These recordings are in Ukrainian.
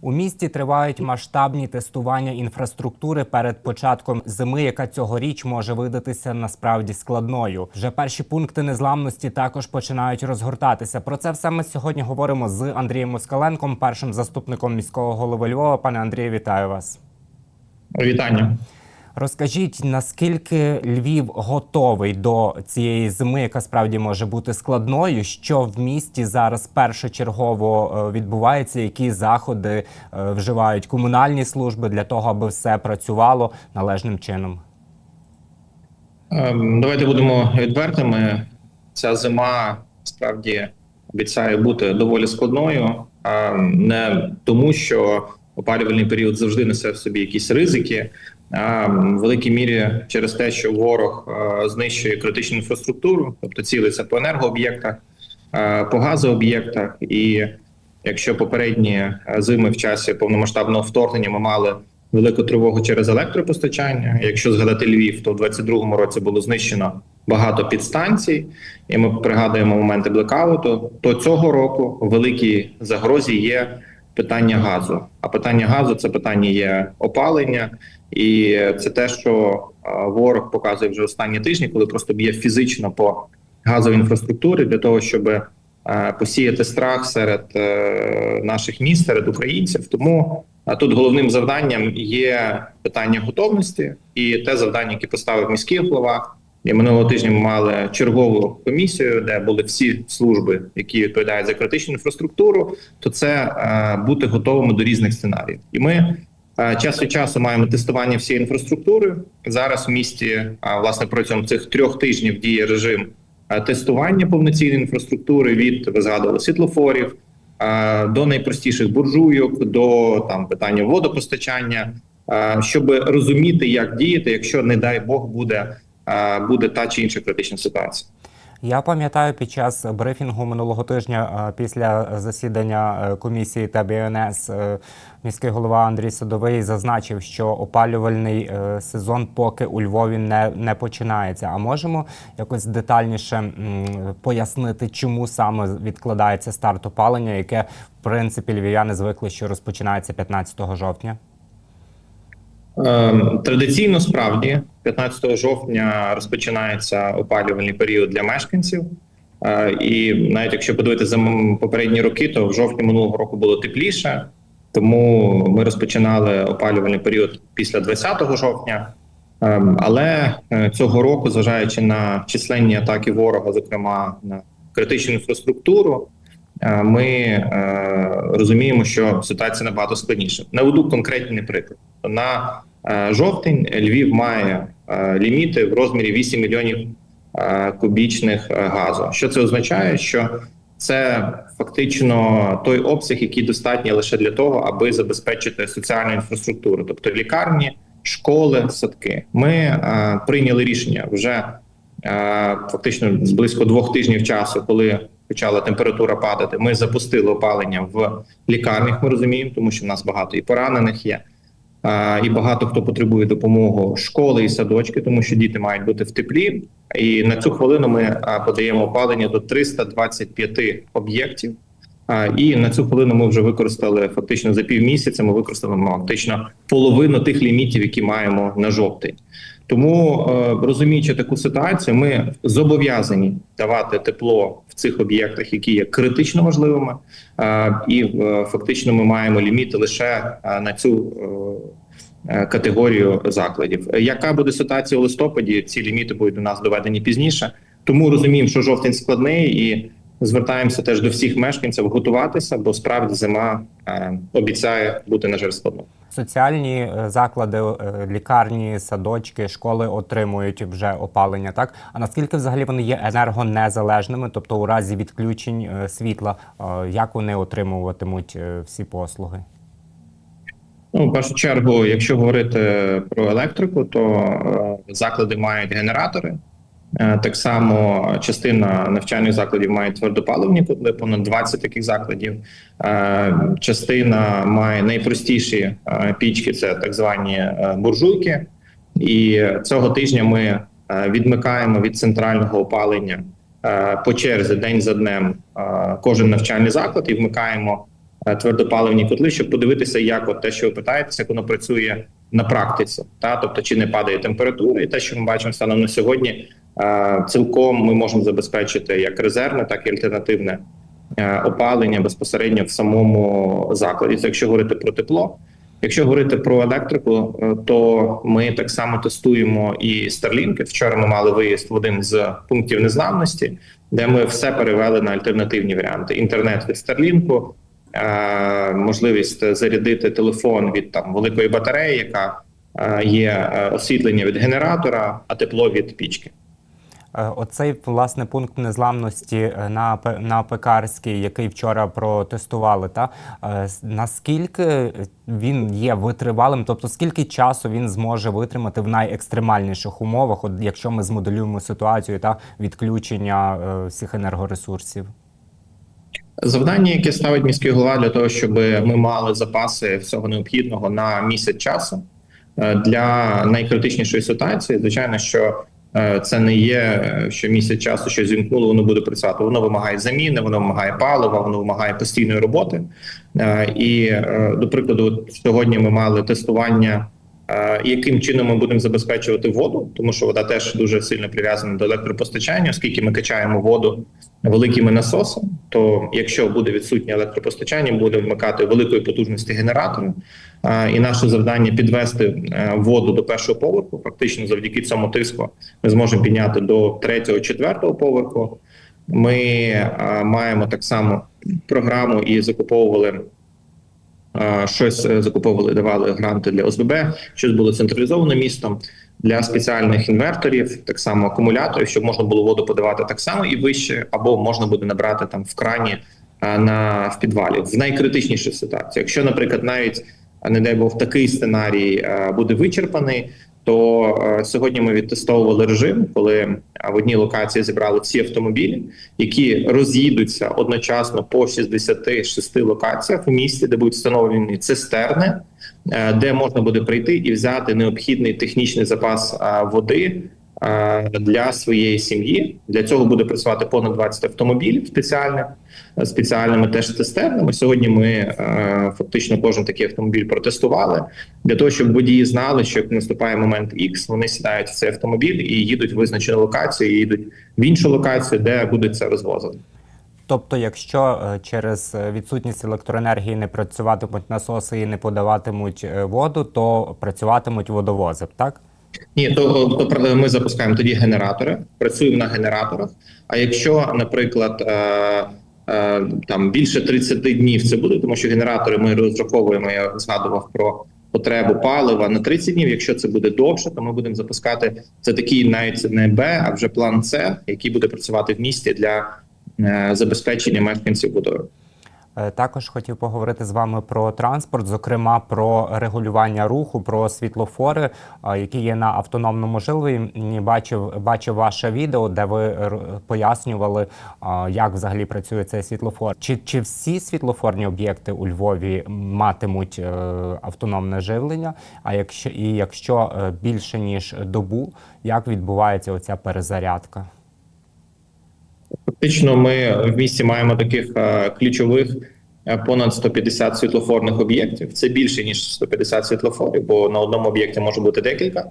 У місті тривають масштабні тестування інфраструктури перед початком зими, яка цьогоріч може видатися насправді складною. Вже перші пункти незламності також починають розгортатися. Про це все ми сьогодні говоримо з Андрієм Москаленком, першим заступником міського голови Львова. Пане Андрію, вітаю вас. Вітання. Розкажіть, наскільки Львів готовий до цієї зими, яка справді може бути складною? Що в місті зараз першочергово е, відбувається? Які заходи е, вживають комунальні служби для того, аби все працювало належним чином? Ем, Давайте будемо відвертими. Ця зима справді обіцяє бути доволі складною, а не тому, що опалювальний період завжди несе в собі якісь ризики. В великій мірі через те, що ворог е, знищує критичну інфраструктуру, тобто цілиться по енергооб'єктах, е, по газооб'єктах. І якщо попередні е, зими в часі повномасштабного вторгнення ми мали велику тривогу через електропостачання. Якщо згадати Львів, то в 22-му році було знищено багато підстанцій, і ми пригадуємо моменти блекауту. То цього року в великій загрозі є питання газу. А питання газу це питання є опалення, і це те, що е, ворог показує вже останні тижні, коли просто б'є фізично по газовій інфраструктурі для того, щоб е, посіяти страх серед е, наших міст, серед українців. Тому тут головним завданням є питання готовності і те завдання, яке поставив міський голова. І минулого тижня ми мали чергову комісію, де були всі служби, які відповідають за критичну інфраструктуру. То це бути готовими до різних сценаріїв. І ми час від часу маємо тестування всієї інфраструктури. Зараз в місті е, власне протягом цих трьох тижнів діє режим е, тестування повноцінної інфраструктури від ви згадували світлофорів е, до найпростіших буржуйок, до там питання водопостачання, е, щоб розуміти, як діяти, якщо не дай Бог буде, е, буде та чи інша критична ситуація. Я пам'ятаю під час брифінгу минулого тижня е, після засідання е, комісії та БНС е, міський голова Андрій Садовий зазначив, що опалювальний сезон поки у Львові не, не починається. А можемо якось детальніше пояснити, чому саме відкладається старт опалення, яке в принципі львів'яни звикли, що розпочинається 15 жовтня? Ем, Традиційно справді 15 жовтня розпочинається опалювальний період для мешканців. Е, І навіть якщо подивитися за попередні роки, то в жовтні минулого року було тепліше, тому ми розпочинали опалювальний період після 20 жовтня. Ем, Але е, цього року, зважаючи на численні атаки ворога, зокрема на критичну інфраструктуру, е, ми розуміємо, що ситуація набагато складніша. Наведу конкретний приклад на жовтень. Львів має е, ліміти в розмірі 8 мільйонів е, кубічних е, газу. Що це означає? Що це фактично той обсяг, який достатній лише для того, аби забезпечити соціальну інфраструктуру, тобто лікарні, школи, садки. Ми е, прийняли рішення вже е, фактично з близько двох тижнів часу, коли почала температура падати. Ми запустили опалення в лікарнях. Ми розуміємо, тому що в нас багато і поранених є. І багато хто потребує допомоги школи і садочки, тому що діти мають бути в теплі. І на цю хвилину ми подаємо опалення до 325 об'єктів. І на цю хвилину ми вже використали фактично за півмісяця. Ми використали ну, фактично половину тих лімітів, які маємо на жовтень. Тому е, розуміючи таку ситуацію, ми зобов'язані давати тепло в цих об'єктах, які є критично важливими, Е, і е, фактично ми маємо ліміти лише на цю. Категорію закладів, яка буде ситуація у листопаді? Ці ліміти будуть до нас доведені пізніше. Тому розуміємо, що жовтень складний, і звертаємося теж до всіх мешканців готуватися, бо справді зима е, обіцяє бути на жаль складною. Соціальні е, заклади, е, лікарні, садочки, школи отримують вже опалення. Так а наскільки взагалі вони є енергонезалежними? Тобто, у разі відключень світла, як вони отримуватимуть всі послуги? Ну, в першу чергу, якщо говорити про електрику, то заклади мають генератори. Е, Так само частина навчальних закладів має твердопаливні котли, понад 20 таких закладів. Е, Частина має найпростіші е, пічки, це так звані буржуйки. І цього тижня ми відмикаємо від центрального опалення по черзі день за днем кожен навчальний заклад і вмикаємо твердопаливні котли, щоб подивитися, як от те, що ви питаєтеся, як воно працює на практиці, та тобто чи не падає температура, і те, що ми бачимо станом на сьогодні, цілком ми можемо забезпечити як резервне, так і альтернативне е, опалення безпосередньо в самому закладі. Це якщо говорити про тепло. Якщо говорити про електрику, е, то ми так само тестуємо і Starlink. Вчора ми мали виїзд в один з пунктів незламності, де ми все перевели на альтернативні варіанти: інтернет від Starlink, е, можливість зарядити телефон від там великої батареї, яка є освітлення від генератора, а тепло від пічки. Е, Оцей власне пункт незламності е, на на пекарський, який вчора протестували, та е, наскільки він є витривалим, тобто скільки часу він зможе витримати в найекстремальніших умовах, от якщо ми змоделюємо ситуацію та відключення всіх енергоресурсів? Завдання, яке ставить міський голова для того, щоб ми мали запаси всього необхідного на місяць часу для найкритичнішої ситуації, звичайно, що це не є е, що місяць часу, що зімкнуло, воно буде працювати. Воно вимагає заміни, воно вимагає палива, воно вимагає постійної роботи. Е, І е, до прикладу, сьогодні ми мали тестування. е, Яким чином ми будемо забезпечувати воду, тому що вода теж дуже сильно прив'язана до електропостачання, оскільки ми качаємо воду великими насосами, то якщо буде відсутнє електропостачання, буде вмикати великої потужності генератори. І наше завдання підвести е, воду до першого поверху. Фактично, завдяки цьому тиску ми зможемо підняти до третього, четвертого поверху. Ми маємо так само програму і закуповували. Щось е, закуповували, давали гранти для ОСББ, щось було централізовано містом для спеціальних інверторів, так само акумуляторів, щоб можна було воду подавати так само і вище, або можна буде набрати там в крані на в підвалі в найкритичнішій ситуації. Якщо, наприклад, навіть не дай Бог такий сценарій буде вичерпаний. То е, сьогодні ми відтестовували режим, коли е, в одній локації зібрали всі автомобілі, які роз'їдуться одночасно по 66 локаціях в місті, де будуть встановлені цистерни, е, де можна буде прийти і взяти необхідний технічний запас води для своєї сім'ї. Для цього буде працювати понад 20 автомобілів спеціальних е, спеціальними теж цистернами. Сьогодні ми е, фактично кожен такий автомобіль протестували для того, щоб водії знали, що як наступає момент X, вони сідають в цей автомобіль і їдуть в визначену локацію, і їдуть в іншу локацію, де будуть це розвозити. Тобто, якщо е, через е, відсутність електроенергії не працюватимуть насоси і не подаватимуть е, воду, то працюватимуть водовози, так? Ні, то, то ми запускаємо тоді генератори, працюємо на генераторах. А якщо, наприклад, е, е, там більше 30 днів це буде, тому що генератори ми розраховуємо, я згадував про потребу палива на 30 днів. Якщо це буде довше, то ми будемо запускати це такий навіть не Б, а вже план С, який буде працювати в місті для е, забезпечення мешканців водою. Е, Також хотів поговорити з вами про транспорт, зокрема про регулювання руху, про світлофори, е, які є на автономному живленні. Бачив, бачив ваше відео, де ви пояснювали, е, як взагалі працює цей світлофор. Чи, чи всі світлофорні об'єкти у Львові матимуть автономне живлення? А якщо і якщо більше ніж добу, як відбувається оця перезарядка? Фактично, ми в місті маємо таких е, ключових е, понад 150 світлофорних об'єктів. Це більше ніж 150 світлофорів, бо на одному об'єкті може бути декілька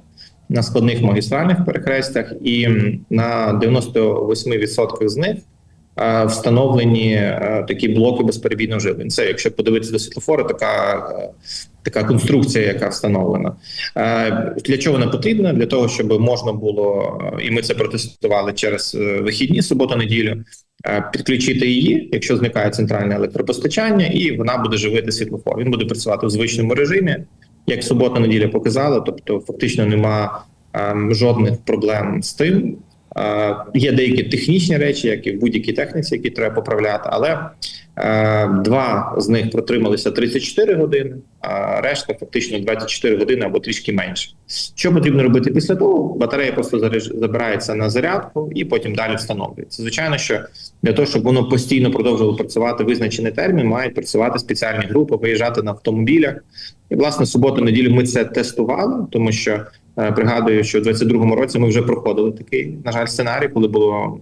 на складних магістральних перехрестях, і на 98% з них е, встановлені такі блоки безперебійного живлення. Це якщо подивитися до світлофору, така, така конструкція, яка встановлена. Е, Для чого вона потрібна? Для того, щоб можна було, е, і ми це протестували через е, вихідні суботу-неділю, підключити її, якщо зникає центральне електропостачання, і вона буде живити світлофор. Він буде працювати в звичному режимі, як субота-неділя показала. Тобто, фактично нема ем, жодних проблем з тим. Е, Є деякі технічні речі, як і в будь-якій техніці, які треба поправляти, але е, два з них протрималися 34 години, а решта фактично 24 години або трішки менше. Що потрібно робити після того? Батарея просто заряж- забирається на зарядку і потім далі встановлюється. Звичайно, що для того, щоб воно постійно продовжувало працювати визначений термін, мають працювати спеціальні групи, виїжджати на автомобілях. І власне суботу-неділю ми це тестували, тому що е, пригадую, що в 22-му році ми вже проходили такий, на жаль, сценарій, коли було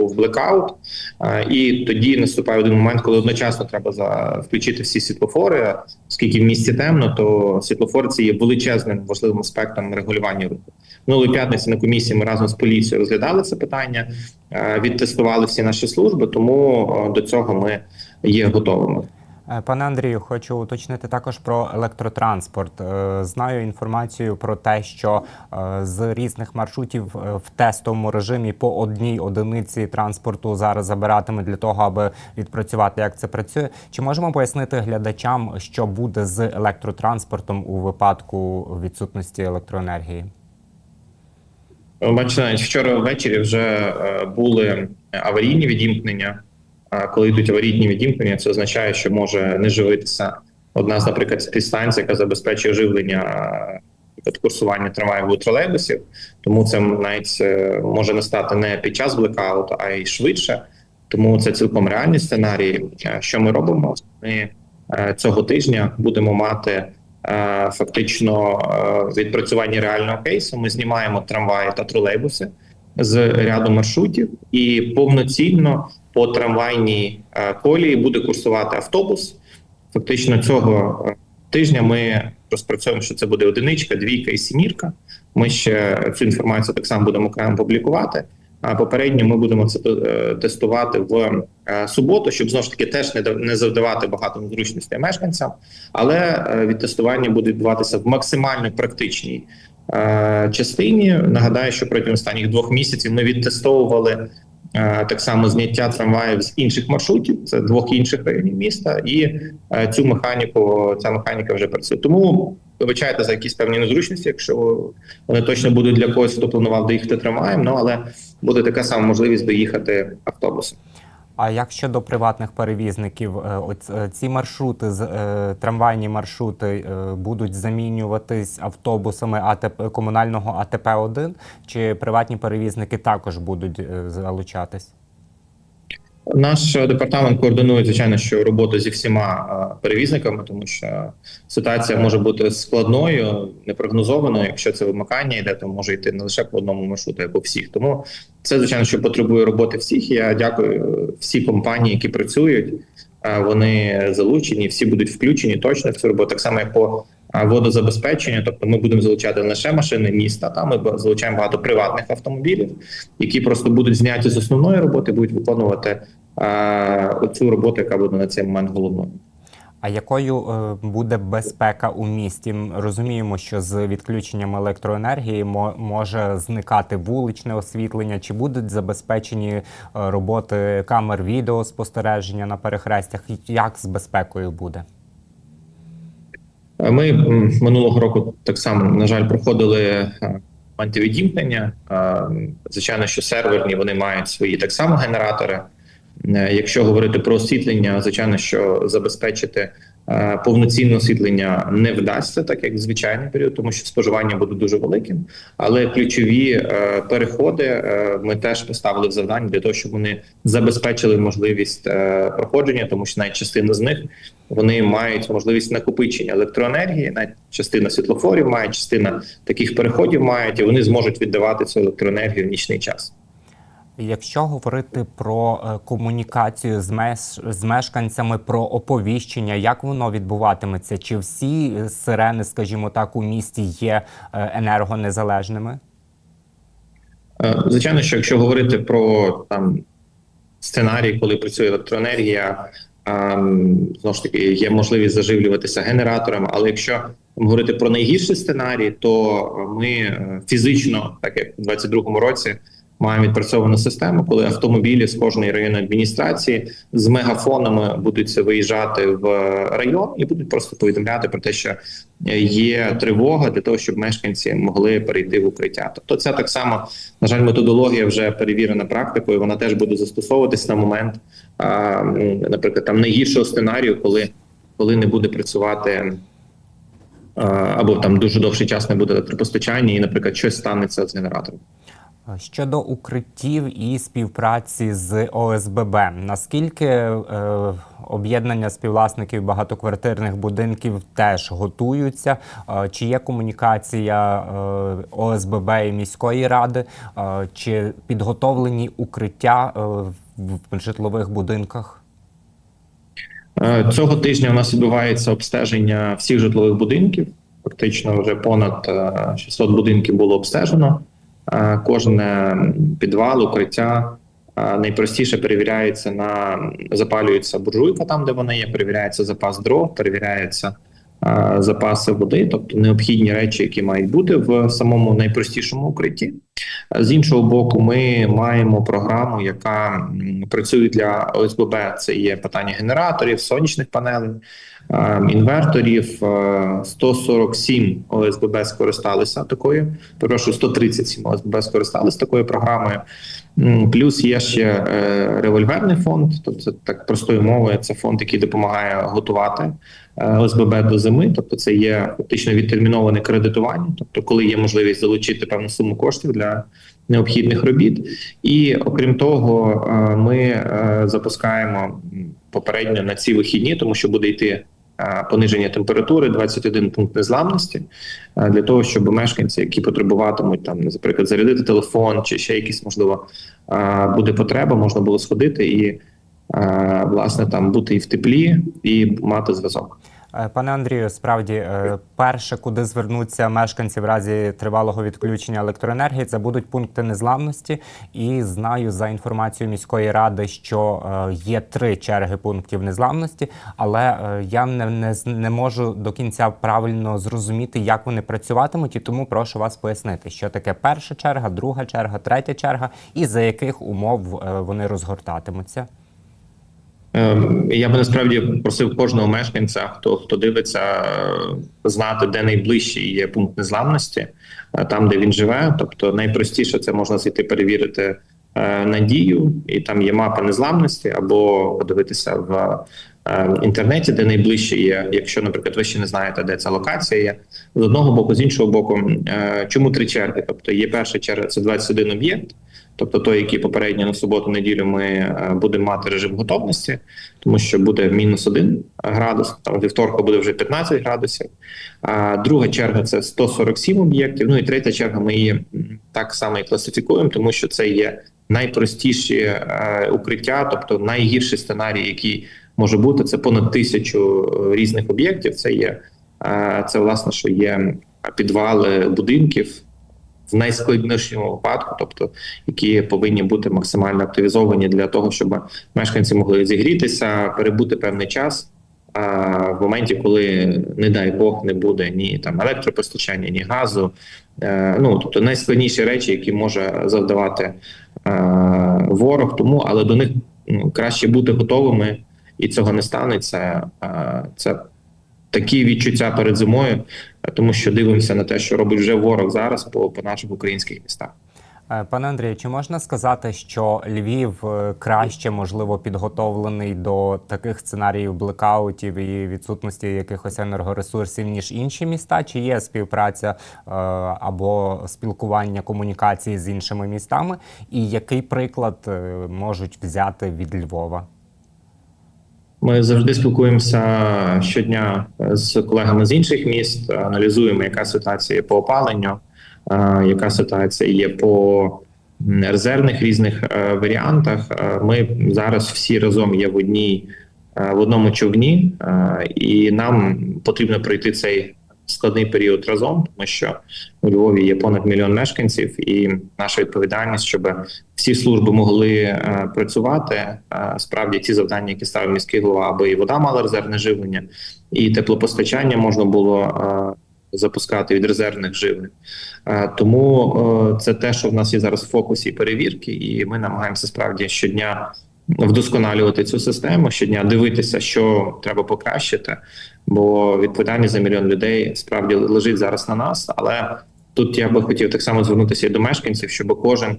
був блекаут, е, і тоді наступає один момент, коли одночасно треба за включити всі світлофори. Оскільки в місті темно, то світлофори це є величезним важливим аспектом регулювання руху. Минулої п'ятниці на комісії ми разом з поліцією розглядали це питання, відтестували всі наші служби, тому до цього ми є готовими. Е, Пане Андрію, хочу уточнити також про електротранспорт. Е, Знаю інформацію про те, що е, з різних маршрутів в тестовому режимі по одній одиниці транспорту зараз забиратиме для того, аби відпрацювати, як це працює. Чи можемо пояснити глядачам, що буде з електротранспортом у випадку відсутності електроенергії? Бачите, вчора ввечері вже були аварійні відімкнення. Коли йдуть аварійні відімкнення, це означає, що може не живитися одна з, наприклад, з яка забезпечує живлення курсування трамваїв у тролейбусів. Тому це навіть е, може не стати не під час блекауту, а й швидше. Тому це цілком реальний сценарій. Е, Що ми робимо? Ми е, цього тижня будемо мати фактично відпрацювання реального кейсу. Ми знімаємо трамваї та тролейбуси з ряду маршрутів, і повноцінно по трамвайній е, колії буде курсувати автобус. Фактично цього е, тижня ми розпрацьовуємо, що це буде одиничка, двійка і сімірка. Ми ще цю інформацію так само будемо окремо публікувати. А попередньо ми будемо це е, тестувати в суботу, щоб знову ж таки теж не завдавати багато незручностей мешканцям, але відтестування буде відбуватися в максимально практичній частині. Нагадаю, що протягом останніх двох місяців ми відтестовували так само зняття трамваїв з інших маршрутів, це двох інших районів міста, і е, цю механіку, ця механіка вже працює. Тому вибачайте за якісь певні незручності, якщо вони точно будуть для когось, хто планував доїхати трамваєм, ну але буде така сама можливість доїхати автобусом. А як щодо приватних перевізників, е, е, ці маршрути з е, трамвайні маршрути будуть замінюватись автобусами АТП комунального АТП 1 чи приватні перевізники також будуть залучатись? Наш департамент координує звичайно, що роботу зі всіма е, перевізниками, тому що ситуація може бути складною, непрогнозованою. Якщо це вимикання йде, то може йти не лише по одному маршруту, а по всіх. Тому це звичайно, що потребує роботи всіх. Я дякую е, всі компанії, які працюють. Е, Вони залучені, всі будуть включені точно в цю роботу. Так само, як по водозабезпеченню. Тобто, ми будемо залучати не лише машини міста. Там ми залучаємо багато приватних автомобілів, які просто будуть зняті з основної роботи, будуть виконувати оцю роботу, яка буде на цей момент головною. А якою е, буде безпека у місті? Розуміємо, що з відключенням електроенергії мо- може зникати вуличне освітлення. Чи будуть забезпечені е, роботи камер відеоспостереження на перехрестях? Як з безпекою буде? Ми минулого року так само на жаль проходили е, антивідімкнення. Звичайно, що серверні вони мають свої так само генератори. Е, Якщо говорити про освітлення, звичайно, що забезпечити повноцінне освітлення не вдасться, так як в звичайний період, тому що споживання буде дуже великим. Але ключові е, переходи е, ми теж поставили в завдання для того, щоб вони забезпечили можливість е, проходження, тому що навіть частина з них вони мають можливість накопичення електроенергії, навіть частина світлофорів має, частина таких переходів мають, і вони зможуть віддавати цю електроенергію в нічний час. Якщо говорити про е, комунікацію з, меш... з мешканцями, про оповіщення, як воно відбуватиметься? Чи всі е, сирени, скажімо так, у місті є е, енергонезалежними? Звичайно, що якщо говорити про там сценарій, коли працює електроенергія, ем, знову ж таки є можливість заживлюватися генераторами. Але якщо говорити про найгірший сценарій, то ми фізично, так як у 2022 році, маємо відпрацьовану систему, коли автомобілі з кожної районної адміністрації з мегафонами будуть виїжджати в район і будуть просто повідомляти про те, що є тривога для того, щоб мешканці могли перейти в укриття. Тобто, це так само на жаль, методологія вже перевірена практикою. Вона теж буде застосовуватись на момент, наприклад, там найгіршого сценарію, коли, коли не буде працювати. Або там дуже довший час не буде електропостачання, і, наприклад, щось станеться з генератором. Щодо укриттів і співпраці з ОСББ, наскільки е, об'єднання співвласників багатоквартирних будинків теж готуються? Е, чи є комунікація е, ОСББ і міської ради? Е, чи підготовлені укриття е, в житлових будинках? Е, Цього тижня у нас відбувається обстеження всіх житлових будинків. Фактично, вже понад е, 600 будинків було обстежено. Кожне підвал, укриття найпростіше перевіряється на запалюється буржуйка там, де вона є. Перевіряється запас дров, перевіряється запаси води, тобто необхідні речі, які мають бути в самому найпростішому укритті. Е, З іншого боку, ми маємо програму, яка працює для ОСББ. Це є питання генераторів, сонячних панелей, е, інверторів. Е, 147 ОСББ скористалися такою. Прошу 137 ОСББ скористалися такою програмою. Плюс є ще е, револьверний фонд, тобто це так простою мовою. Це фонд, який допомагає готувати е, ОСББ до зими. Тобто, це є фактично відтерміноване кредитування, тобто, коли є можливість залучити певну суму коштів для необхідних робіт. І окрім того, е, ми е, запускаємо попередньо на ці вихідні, тому що буде йти. е, Пониження температури 21 пункт незламності для того, щоб мешканці, які потребуватимуть там, наприклад, зарядити телефон чи ще якісь можливо буде потреба, можна було сходити і власне там бути і в теплі, і мати зв'язок. Е, Пане Андрію, справді е, перше, куди звернуться мешканці в разі тривалого відключення електроенергії, це будуть пункти незламності. І знаю за інформацією міської ради, що е, є три черги пунктів незламності, але я не, не, не можу до кінця правильно зрозуміти, як вони працюватимуть, і тому прошу вас пояснити, що таке перша черга, друга черга, третя черга, і за яких умов вони розгортатимуться. Ем, Я би насправді просив кожного мешканця, хто хто дивиться, е, знати, де найближчий є пункт незламності, е, там де він живе. Тобто, найпростіше це можна зайти перевірити е, надію, і там є мапа незламності, або подивитися в інтернеті, де найближче є. Якщо, наприклад, ви ще не знаєте, де ця локація є з одного боку, з іншого боку, чому три черги? Тобто, є перша черга, це 21 об'єкт. Тобто той, який попередньо на суботу-неділю ми е, будемо мати режим готовності, тому що буде мінус один градус, там вівторка буде вже 15 градусів. А друга черга це 147 об'єктів. Ну і третя черга ми її так само і класифікуємо, тому що це є найпростіші е, укриття, тобто найгірший сценарій, який може бути, це понад тисячу е, різних об'єктів. Це є це власне, що є підвали будинків в найскладнішому випадку, тобто які повинні бути максимально активізовані для того, щоб мешканці могли зігрітися, перебути певний час. А в моменті, коли не дай Бог не буде ні там електропостачання, ні газу, е, ну тобто найскладніші речі, які може завдавати е, ворог, тому але до них ну, краще бути готовими, і цього не станеться. Е, це такі відчуття перед зимою, тому що дивимося на те, що робить вже ворог зараз по, по наших українських містах. Е, Пане Андрію, чи можна сказати, що Львів е, краще можливо підготовлений до таких сценаріїв блекаутів і відсутності якихось енергоресурсів ніж інші міста? Чи є співпраця е, або спілкування комунікації з іншими містами? І який приклад можуть взяти від Львова? Ми завжди спілкуємося щодня з колегами з інших міст, аналізуємо, яка ситуація по опаленню, е, яка ситуація є по резервних різних е, варіантах. Е, Ми зараз всі разом є в одній е, в одному човні, е, і нам потрібно пройти цей складний період разом, тому що у Львові є понад мільйон мешканців, і наша відповідальність, щоб всі служби могли е, працювати. Е, справді ті завдання, які ставив міський голова, аби і вода мала резервне живлення, і теплопостачання можна було е, запускати від резервних живлень. Тому це те, що в нас є зараз в фокусі перевірки, і ми намагаємося справді щодня. Вдосконалювати цю систему щодня, дивитися, що треба покращити, бо відповідальність за мільйон людей справді лежить зараз на нас. Але тут я би хотів так само звернутися і до мешканців, щоб кожен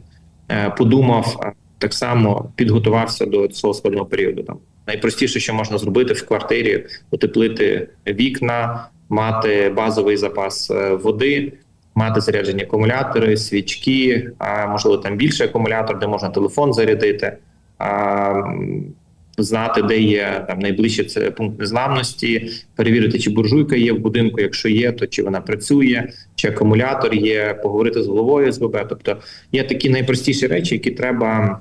е, подумав е, так само, підготувався до цього складного періоду. Там найпростіше, що можна зробити в квартирі, утеплити вікна, мати базовий запас е, води. мати заряджені акумулятори, свічки, а можливо там більше акумулятор, де можна телефон зарядити, знати, де є там найближче це пункт незламності, перевірити, чи буржуйка є в будинку. Якщо є, то чи вона працює, чи акумулятор є, поговорити з головою СББ. Тобто є такі найпростіші речі, які треба,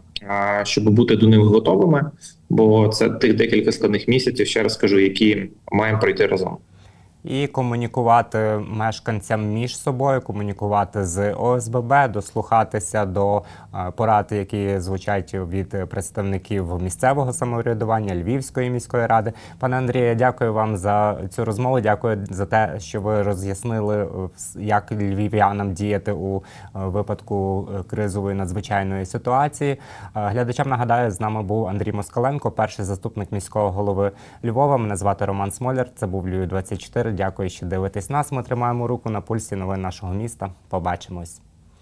щоб бути до них готовими. Бо це тих декілька складних місяців, ще раз кажу, які маємо пройти разом. І комунікувати мешканцям між собою, комунікувати з ОСББ, дослухатися до е, порад, які звучать від представників місцевого самоврядування Львівської міської ради. Пане Андрію, дякую вам за цю розмову. Дякую за те, що ви роз'яснили, е, як львів'янам діяти у е, випадку кризової надзвичайної ситуації. Глядачам нагадаю, з нами був Андрій Москаленко, перший заступник міського голови Львова. Мене звати Роман Смоляр. Це був Львів 24 Дякую, що дивитесь нас. Ми тримаємо руку на пульсі новин нашого міста. Побачимось.